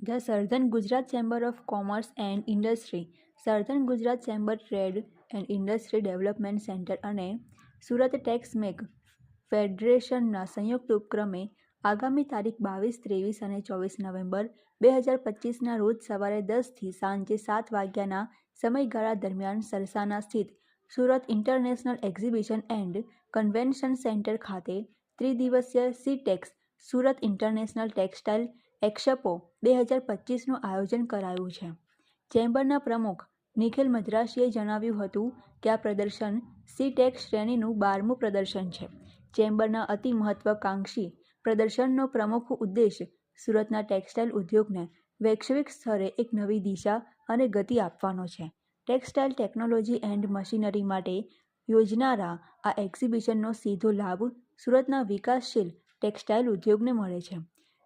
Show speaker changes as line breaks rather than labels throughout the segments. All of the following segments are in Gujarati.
The southern Gujarat chamber of commerce and industry, southern Gujarat chamber trade and industry development centre અને સુરત ટેક્સ મેક ફેડરેશનના સંયુક્ત ઉપક્રમે આગામી તારીખ બાવીસ, ત્રેવીસ અને ચોવીસ નવેમ્બર બે હજાર પચીસના રોજ સવારે દસથી સાંજે સાત વાગ્યાના સમયગાળા દરમિયાન સરસાના સ્થિત Surat international exhibition and convention centre ખાતે ત્રિદિવસીય Sitex, Surat international textile expo બે હજાર પચીસનું આયોજન કરાયું છે. ચેમ્બરના પ્રમુખ નિખિલ મદ્રાસીએ જણાવ્યું હતું કે આ પ્રદર્શન સી ટેક્સ શ્રેણીનું બારમું પ્રદર્શન છે. ચેમ્બરના અતિ મહત્વાકાંક્ષી પ્રદર્શનનો પ્રમુખ ઉદ્દેશ સુરતના ટેક્સટાઇલ ઉદ્યોગને વૈશ્વિક સ્તરે એક નવી દિશા અને ગતિ આપવાનો છે. ટેક્સટાઇલ ટેકનોલોજી એન્ડ મશીનરી માટે યોજનારા આ એક્ઝિબિશનનો સીધો લાભ સુરતના વિકાસશીલ ટેક્સટાઇલ ઉદ્યોગને મળે છે.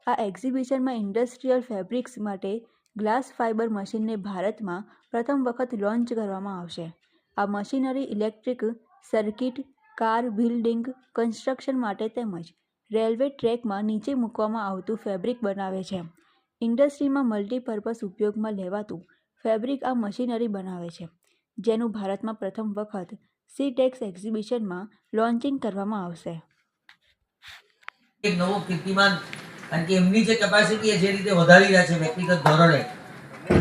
આ એક્ઝિબિશનમાં ઇન્ડસ્ટ્રીયલ ફેબ્રિક્સ માટે ગ્લાસ ફાઇબર મશીનને ભારતમાં પ્રથમ વખત લોન્ચ કરવામાં આવશે. આ machinery electric circuit, car building, construction માટે તેમજ રેલવે ટ્રેકમાં નીચે મૂકવામાં આવતું ફેબ્રિક બનાવે છે. ઇન્ડસ્ટ્રીમાં મલ્ટીપર્પઝ ઉપયોગમાં લેવાતું ફેબ્રિક આ મશીનરી બનાવે છે, જેનું ભારતમાં પ્રથમ વખત સીટેક્સ એક્ઝિબિશનમાં લોન્ચિંગ કરવામાં આવશે.
એક નવો કીર્તિમાન કારણ કે એમની જે કેપેસિટી જે રીતે વધારી રહ્યા છે વ્યક્તિગત ધોરણે,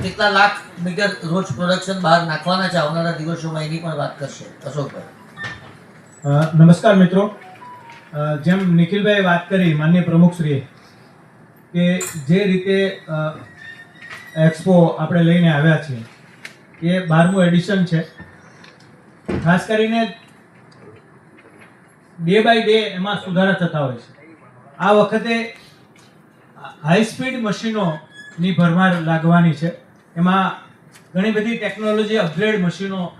કેટલા લાખ મીટર રોજ પ્રોડક્શન બહાર નાખવાના છે આવનારા દિવસોમાં એની પણ વાત કરશે. અશોકભાઈ.
નમસ્કાર મિત્રો. જેમ નિખિલભાઈ વાત કરી માન્ય પ્રમુખશ્રીએ કે જે રીતે એક્સપો આપણે લઈને આવ્યા છીએ, એ બારમું એડિશન છે. ખાસ કરીને ડે બાય ડે એમાં સુધારા થતા હોય છે. આ વખતે હાઈ સ્પીડ મશીનોની ભરમાર લાગવાની છે. એમાં ઘણી બધી ટેકનોલોજી અપગ્રેડ મશીનો